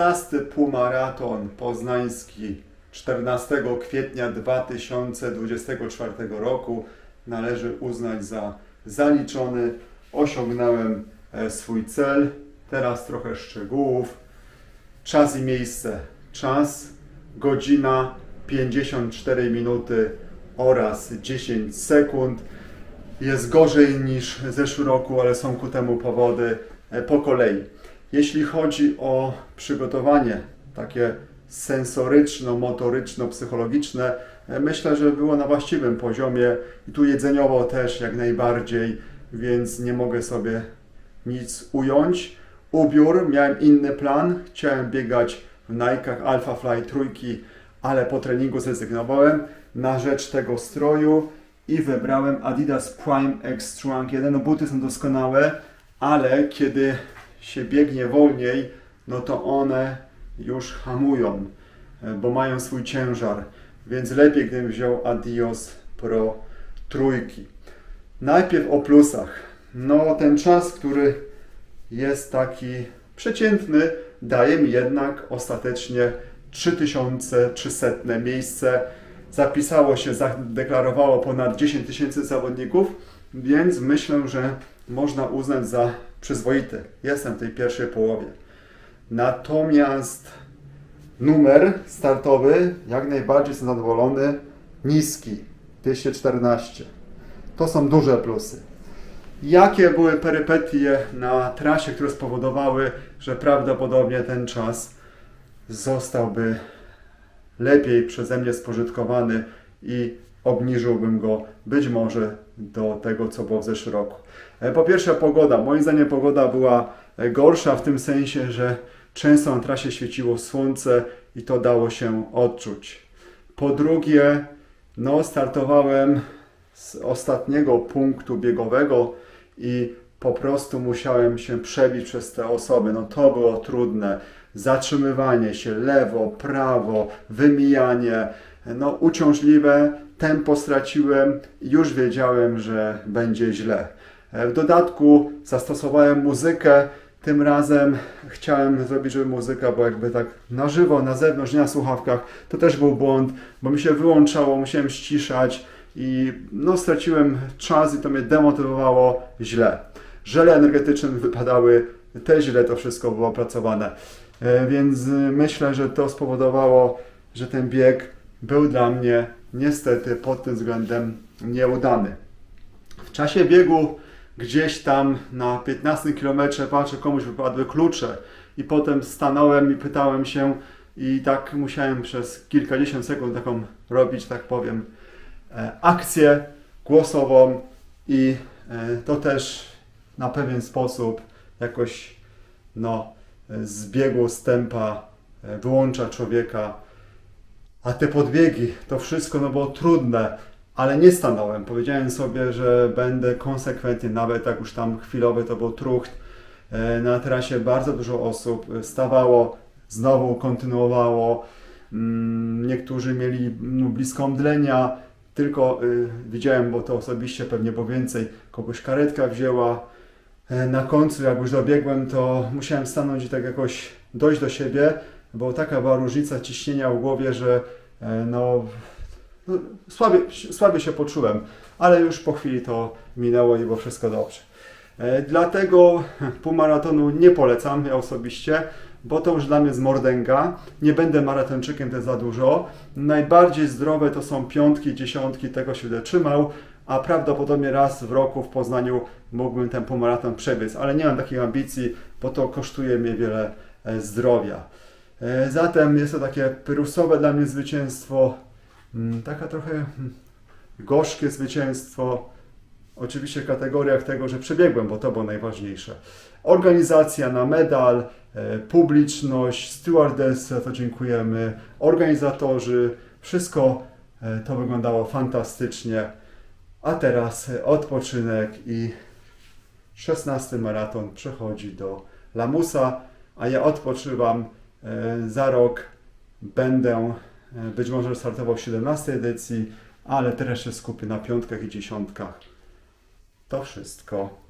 15 półmaraton poznański 14 kwietnia 2024 roku należy uznać za zaliczony. Osiągnąłem e, swój cel. Teraz trochę szczegółów. Czas i miejsce. Czas godzina 54 minuty oraz 10 sekund. Jest gorzej niż w zeszłym roku, ale są ku temu powody e, po kolei. Jeśli chodzi o przygotowanie takie sensoryczno-motoryczno-psychologiczne, e, myślę, że było na właściwym poziomie i tu jedzeniowo też jak najbardziej, więc nie mogę sobie nic ująć. Ubiór, miałem inny plan, chciałem biegać w Nike'ach Alpha Fly trójki, ale po treningu zrezygnowałem na rzecz tego stroju i wybrałem Adidas Prime X Strong 1. No buty są doskonałe, ale kiedy się biegnie wolniej, no to one już hamują, e, bo mają swój ciężar, więc lepiej gdybym wziął Adios Pro trójki. Najpierw o plusach. No ten czas, który jest taki przeciętny, daje mi jednak ostatecznie 3300 miejsce. Zapisało się, zadeklarowało ponad 10 tysięcy zawodników, więc myślę, że można uznać za przyzwoity. Jestem w tej pierwszej połowie. Natomiast numer startowy, jak najbardziej jestem zadowolony, niski, 214. To są duże plusy. Jakie były perypetie na trasie, które spowodowały, że prawdopodobnie ten czas zostałby lepiej przeze mnie spożytkowany i obniżyłbym go być może do tego, co było w zeszłym roku. E, Po pierwsze pogoda. Moim zdaniem pogoda była e, gorsza w tym sensie, że często na trasie świeciło słońce i to dało się odczuć. Po drugie, no startowałem z ostatniego punktu biegowego i po prostu musiałem się przebić przez te osoby. No to było trudne. Zatrzymywanie się, lewo, prawo, wymijanie, no uciążliwe. Tempo straciłem już wiedziałem, że będzie źle. E, W dodatku zastosowałem muzykę. Tym razem chciałem zrobić, żeby muzyka była jakby tak na żywo, na zewnątrz, nie na słuchawkach. To też był błąd, bo mi się wyłączało, musiałem ściszać i no straciłem czas i to mnie demotywowało źle. Żele energetyczne wypadały, też źle to wszystko było opracowane. E, Więc y, myślę, że to spowodowało, że ten bieg był dla mnie niestety pod tym względem nieudany. W czasie biegu gdzieś tam na 15 km patrzę, komuś wypadły klucze i potem stanąłem i pytałem się i tak musiałem przez kilkadziesiąt sekund taką robić, tak powiem, e, akcję głosową i e, to też na pewien sposób jakoś no, z biegu, z tempa e, wyłącza człowieka. A te podbiegi, to wszystko no było trudne, ale nie stanąłem. Powiedziałem sobie, że będę konsekwentnie, nawet jak już tam chwilowy to był trucht. E, Na trasie bardzo dużo osób e, stawało, znowu kontynuowało. Mm, Niektórzy mieli no, blisko omdlenia, tylko y, widziałem, bo to osobiście pewnie było więcej, kogoś karetka wzięła. E, Na końcu, jak już dobiegłem, to musiałem stanąć i tak jakoś dojść do siebie, bo taka była różnica ciśnienia w głowie, że e, no, no słabiej, słabiej się poczułem, ale już po chwili to minęło i było wszystko dobrze. E, Dlatego półmaratonu nie polecam ja osobiście, bo to już dla mnie z mordęga. Nie będę maratończykiem, to jest za dużo. Najbardziej zdrowe to są piątki, dziesiątki, tego się będę trzymał, a prawdopodobnie raz w roku w Poznaniu mógłbym ten półmaraton przebiec, ale nie mam takich ambicji, bo to kosztuje mnie wiele e, zdrowia. E, Zatem jest to takie pyrrusowe dla mnie zwycięstwo, mm, taka trochę mm, gorzkie zwycięstwo, oczywiście w kategoriach tego, że przebiegłem, bo to było najważniejsze. Organizacja na medal, e, publiczność, stewardess, za to dziękujemy, organizatorzy, wszystko e, to wyglądało fantastycznie. A teraz odpoczynek i 16 maraton przechodzi do Lamusa, a ja odpoczywam. E, Za rok będę e, być może startował w 17 edycji, ale teraz się skupię na piątkach i dziesiątkach. To wszystko.